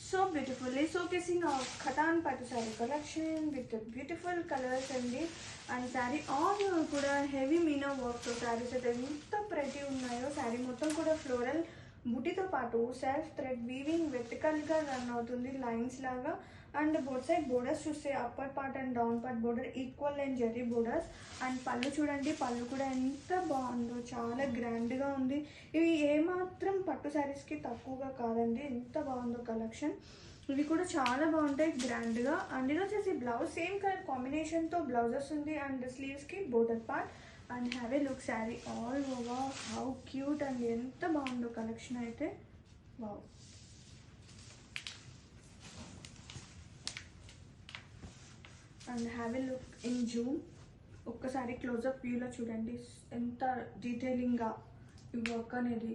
So beautifully so కిసింగ్ ఖతాన్ పట్టు sari collection with beautiful colours అండి అండ్ శారీ ఆల్ కూడా హెవీ మీనా వర్క్తో శారీస్ అయితే ఎంత ప్రతి ఉన్నాయో శారీ మొత్తం కూడా ఫ్లోరల్ బుటీతో పాటు సెల్ఫ్ థ్రెడ్ వీవింగ్ వెర్టికల్గా రన్ అవుతుంది లైన్స్ లాగా. అండ్ బోర్డ్ సైడ్ బోర్డర్స్ చూస్తే upper part and down part border equal and zari borders and పళ్ళు చూడండి పళ్ళు కూడా ఎంత బాగుందో చాలా గ్రాండ్గా ఉంది. ఇవి ఏమాత్రం పట్టు శారీస్కి తక్కువగా కాదండి ఎంత బాగుందో కలెక్షన్ ఇవి కూడా చాలా బాగుంటాయి గ్రాండ్గా అండ్ ఇది వచ్చేసి బ్లౌజ్ సేమ్ కలర్ కాంబినేషన్తో బ్లౌజెస్ ఉంది and స్లీవ్స్కి border part and have a look sari all over cute and ఎంత బాగుందో కలెక్షన్ అయితే. Wow. And have a look in zoom. ఒక్కసారి క్లోజప్ వ్యూలో చూడండి ఎంత డీటెయిలింగ్గా ఈ వర్క్ అనేది.